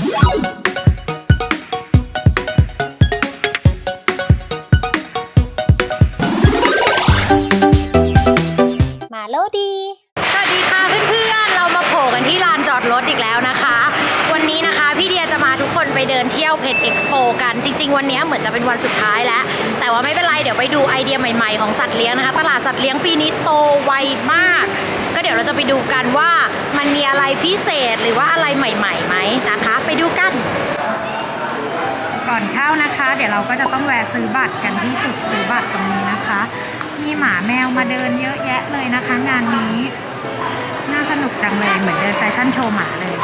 มาโลดี สวัสดีค่ะเพื่อนๆ เรามาโผล่กันที่ลานจอดรถอีกแล้วนะคะ วันนี้นะคะพี่เดียจะมาทุกคนไปเดินเที่ยวเพจเอ็กซ์โปกันจริง ๆ วันนี้เหมือนจะเป็นวันสุดท้ายแล้ว แต่ว่าไม่เป็นไร เดี๋ยวไปดูไอเดียใหม่ๆ ของสัตว์เลี้ยงนะคะ ตลาดสัตว์เลี้ยงปีนี้โตไวมาก ก็เดี๋ยวเราจะไปดูกันว่า มันมีอะไรพิเศษหรือว่าอะไรใหม่ๆไหมนะคะ ไปดูกัน ก่อนเข้านะคะ เดี๋ยวเราก็จะต้องแวะซื้อบัตรกันที่จุดซื้อบัตรตรงนี้นะคะ มีหมาแมวมาเดินเยอะแยะเลยนะคะ งานนี้ น่าสนุกจังเลยเหมือนเดินแฟชั่นโชว์หมาเลย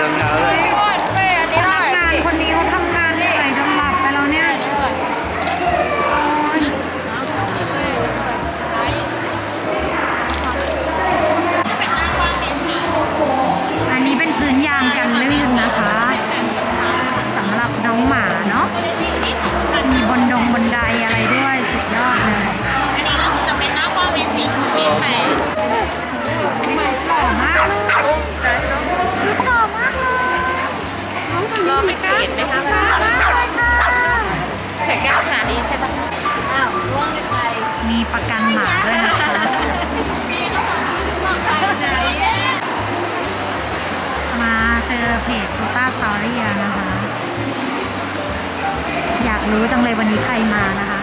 รอ ประกันหมาด้วยนะคะมาเจอเพจกูต้าสตอรี่แล้วนะคะ อยากรู้จังเลยวันนี้ใครมานะคะ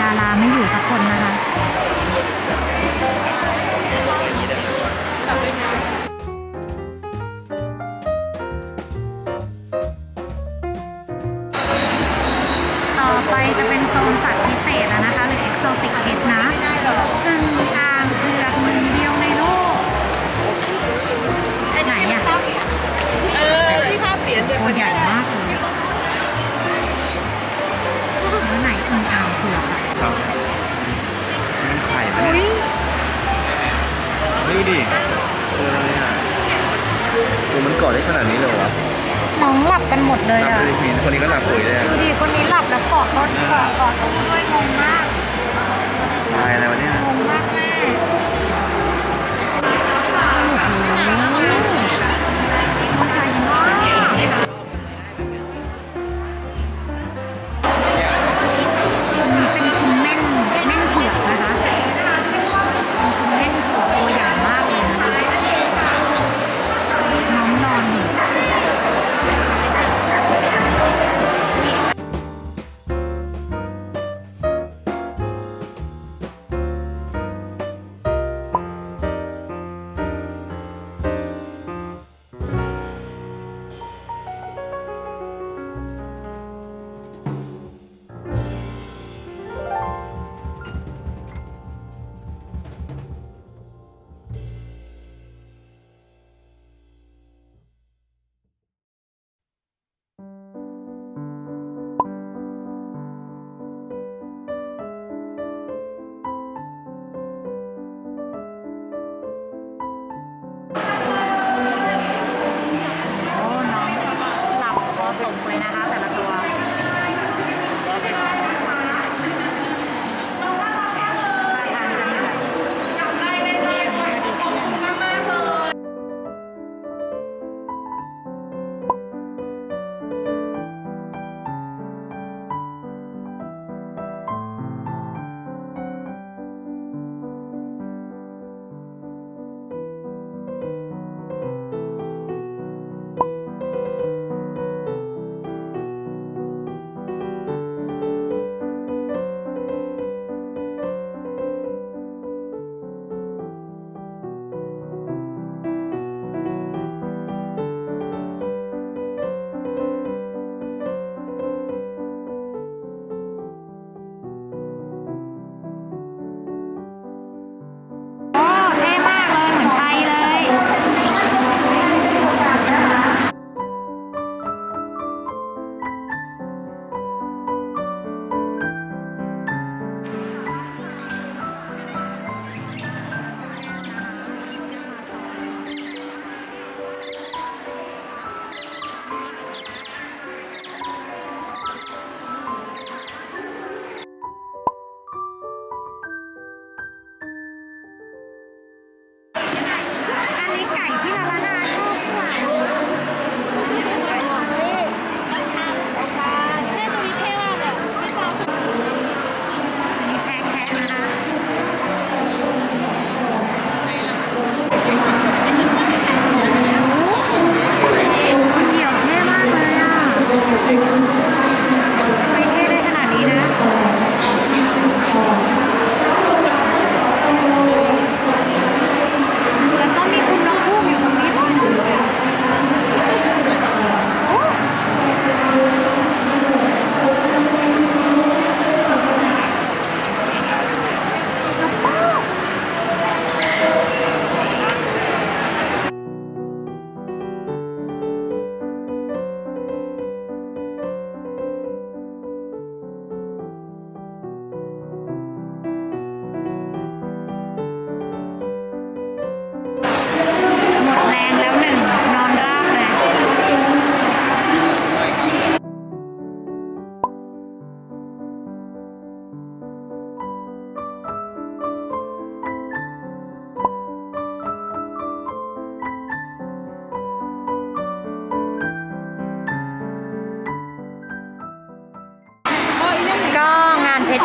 ดาราไม่อยู่สักคนนะคะ ษแล้วนะคะ หรือ Exotic Pet นะอึ่งอ่างเผือกหนึ่งเดียวในโลกไหนอะเออที่ภาพเปลี่ยนเดี๋ยวตัวใหญ่มากเลยแล้วไหนอึ่งอ่างเผือกอะครับมันไข่ไหมอุ้เนี่ยยดูดิตัวอะไรอะโอ้มันเกาะได้ขนาดนี้เลยเหรอวะ น้องหลับกันหมดเลยหลับอะเลยพีนคนนี้ก็หลับปุ๋ยเลยอะดูดิคนนี้หลับแล้วเกาะต้นเกาะเกาะต้นด้วยงงมากตายอะไรวะเนี่ยงงมากแม่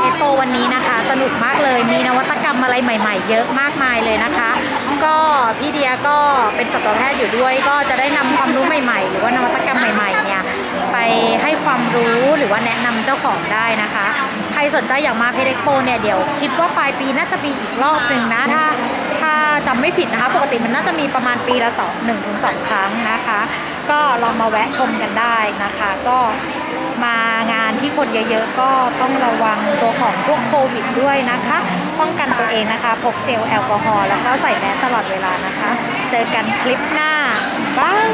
เอฟโปวันนี้นะคะ สนุกมากเลยมีนวัตกรรมอะไรใหม่ ๆ เยอะมากมายเลยนะคะ ก็พี่เดียก็เป็นสัตวแพทย์อยู่ด้วย ก็จะได้นำความรู้ใหม่ ๆ หรือว่านวัตกรรมใหม่ๆเนี่ยไปให้ความรู้หรือว่าแนะนำเจ้าของได้นะคะ ใครสนใจอยากมาเพเด็กโปเนี่ยเดี๋ยวคิดว่าปลายปีน่าจะมีอีกรอบหนึ่งนะถ้าถ้าจำไม่ผิดนะคะ ปกติมันน่าจะมีประมาณปีละสองหนึ่งถึงสองครั้งนะคะ ก็ลองมาแวะชมกันได้นะคะ ก็ มางานที่คนเยอะๆ ก็ต้องระวังตัวของพวกโควิดด้วยนะคะ ป้องกันตัวเองนะคะ พกเจลแอลกอฮอล์แล้วก็ใส่แมสตลอดเวลานะคะ เจอกันคลิปหน้าบาย